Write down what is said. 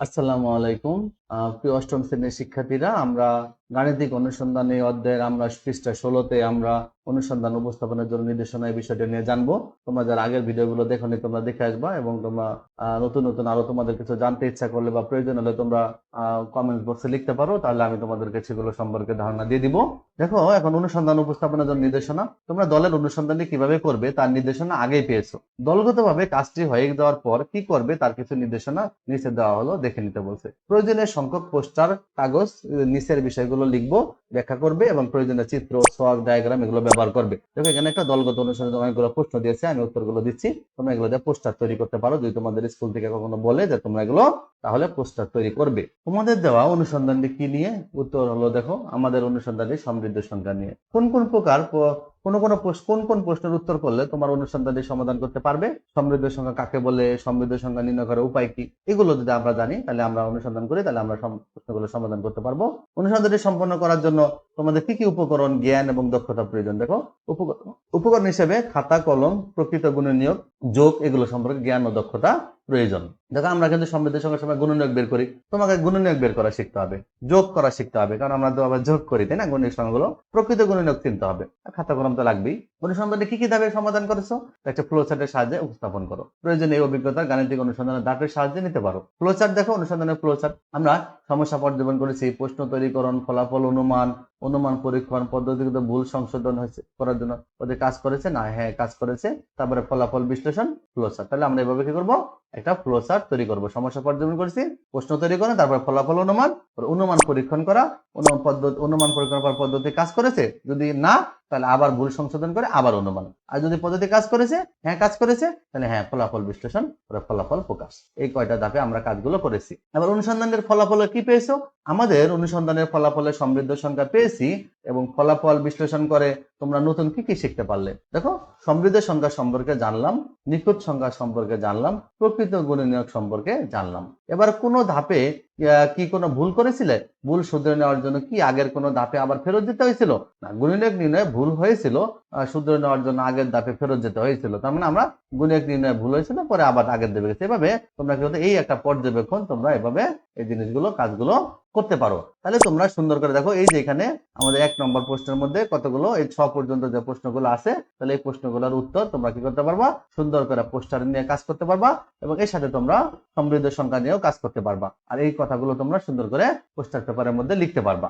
আসসালামু আলাইকুম। প্রিয় অষ্টম শ্রেণির শিক্ষার্থীরা আমরা গাণিতিক অনুসন্ধানে অধ্যায়ের আমরা পৃষ্ঠা ষোলোতে আমরা অনুসন্ধান উপস্থাপনের জন্য নির্দেশনা এই বিষয়টা নিয়ে জানব। তোমরা যারা আগের ভিডিওগুলো দেখোনি, তোমরা দেখে আসবা এবং তোমরা নতুন নতুন আরও তোমাদের কিছু জানতে ইচ্ছা করলে বা প্রয়োজন হলে তোমরা কমেন্ট বক্সে লিখতে পারো, তাহলে আমি তোমাদেরকে সেগুলো সম্পর্কে ধারণা দিয়ে দিব। দেখো, এখন অনুসন্ধান উপস্থাপনের জন্য নির্দেশনা। তোমরা দলের অনুসন্ধানটি কীভাবে করবে তার নির্দেশনা আগেই পেয়েছ। দলগতভাবে কাজটি হয়ে যাওয়ার পর কি করবে তার কিছু নির্দেশনা নিচে দেওয়া হলো, দেখে নিতে বলছে। প্রয়োজনীয় সংখ্যক পোস্টার, কাগজ, নিচের বিষয়গুলো লিখবো ব্যাখ্যা করবে এবং প্রয়োজনীয় চিত্র, ছক ডায়াগ্রাম এগুলো ব্যবহার করবে। দেখো, এখানে একটা দলগত অনুসন্ধান অনেকগুলো প্রশ্ন দিয়েছে, আমি উত্তরগুলো দিচ্ছি। তোমরা এগুলো দিয়ে পোস্টার তৈরি করতে পারো। যদি তোমাদের স্কুল থেকে কখনো বলে যে তোমরা এগুলো তাহলে পোস্টার তৈরি করবে। তোমাদের দেওয়া অনুসন্ধানটি কি নিয়ে? উত্তর হলো, দেখো, আমাদের অনুসন্ধানটি সমৃদ্ধ সংখ্যা নিয়ে। কোন কোন প্রকার কোন কোন কোন কোন প্রশ্নের উত্তর করলে তোমার অনুসন্ধানটি সমাধান করতে পারবে? সমৃদ্ধ সংখ্যা কাকে বলে? সমৃদ্ধ সংখ্যা নির্ণয় করার উপায় কি? এগুলো যদি আমরা জানি, তাহলে আমরা অনুসন্ধান করি, তাহলে আমরা প্রশ্নগুলো সমাধান করতে পারব। অনুসন্ধানটি সম্পন্ন করার জন্য তোমাদের কি কি উপকরণ জ্ঞান এবং দক্ষতা প্রয়োজন? দেখো উপকরণ হিসেবে খাতা, কলম, প্রকৃত গুণনীয়ক, যোগ, এগুলো সম্পর্কে জ্ঞান ও দক্ষতা প্রয়োজন। দেখো, আমরা কিন্তু সমৃদ্ধ সঙ্গে সময় গুণনীয়ক বের করি। তোমাকে গুণনীয়ক বের করা শিখতে হবে, যোগ করা শিখতে হবে, কারণ আমরা তো আবার যোগ করি, তাই না? গুণনীয়ক সংখ্যাগুলো, প্রকৃত গুণনীয়ক চিনতে হবে। খাতা কলম তো লাগবেই। গুণ অনুসন্ধানে কি কি ধাপে সমাধান করেছ? একটা ফ্লো চার্টের সাহায্যে উপস্থাপন করো। প্রয়োজনে এই অভিজ্ঞতা গাণিতিক অনুসন্ধানের ধাপের সাহায্যে নিতে পারো। ফ্লো চার্ট দেখো, অনুসন্ধানের ফ্লো চার্ট আমরা সমস্যা পর্যবেক্ষণ করেছি, প্রশ্ন তৈরিকরণ ফলাফল, অনুমান অনুমান, পরীক্ষণ পদ্ধতিগত ভুল সংশোধন হয়েছে করার জন্য ওদের কাজ করেছে? না হ্যাঁ কাজ করেছে। তারপরে ফলাফল বিশ্লেষণ ফ্লোসার তাহলে আমরা এভাবে কি করব? একটা ফ্লোসার তৈরি করব। সমস্যা পর্যবেক্ষণ করেছি, প্রশ্ন তৈরি করা, তারপরে ফলাফল অনুমান অনুমান, পরীক্ষণ করা, অনুমান পদ্ধতি অনুমান, পরীক্ষণ করার পদ্ধতি কাজ করেছে। যদি না তাহলে আবার ভুল সংশোধন করে আবার অনুমান। আর যদি পদ্ধতি কাজ করেছে হ্যাঁ কাজ করেছে, তাহলে হ্যাঁ ফলাফল বিশ্লেষণ ফলাফল প্রকাশ। এই কয়টা ধাপে আমরা কাজগুলো করেছি। এবার অনুসন্ধানের ফলাফলে কি পেয়েছ? আমাদের অনুসন্ধানের ফলাফলে সমৃদ্ধ সংখ্যা পেয়েছি এবং ফলাফল বিশ্লেষণ করে তোমরা নতুন কি কি শিখতে পারলে। দেখো, সমৃদ্ধ সংখ্যা সম্পর্কে জানলাম, নিখুঁত সংখ্যা সম্পর্কে জানলাম, প্রকৃত গুণনীয়ক সম্পর্কে জানলাম। এবার কোন ধাপে কি কোনো ভুল করেছিলে? ভুল শুধরে নেওয়ার জন্য কি আগের কোনো দাপে আবার ফেরত যেতে হয়েছিল? না গুণনীয়ক নির্ণয়ে ভুল হয়েছিল শুধরে নেওয়ার জন্য আগের দাপে ফেরত যেতে হয়েছিল। তার মানে আমরা গুণনীয়ক নির্ণয় ভুল হয়েছে না, পরে আবার আগের দেবে গেছে। এভাবে তোমরা কি এই একটা পর্যবেক্ষণ তোমরা এভাবে এই জিনিসগুলো, কাজগুলো করতে পারো। তাহলে তোমরা সুন্দর করে দেখো, এই যে এখানে আমাদের এক নম্বর প্রশ্নের মধ্যে কতগুলো, এই ছ পর্যন্ত যে প্রশ্নগুলো আছে, তাহলে এই প্রশ্নগুলোর উত্তর তোমরা কি করতে পারবা? সুন্দর করে পোস্টার নিয়ে কাজ করতে পারবা এবং এর সাথে তোমরা সমৃদ্ধ সংখ্যা নিয়েও কাজ করতে পারবা। আর এই কথাগুলো তোমরা সুন্দর করে পোস্টার পেপারের মধ্যে লিখতে পারবা।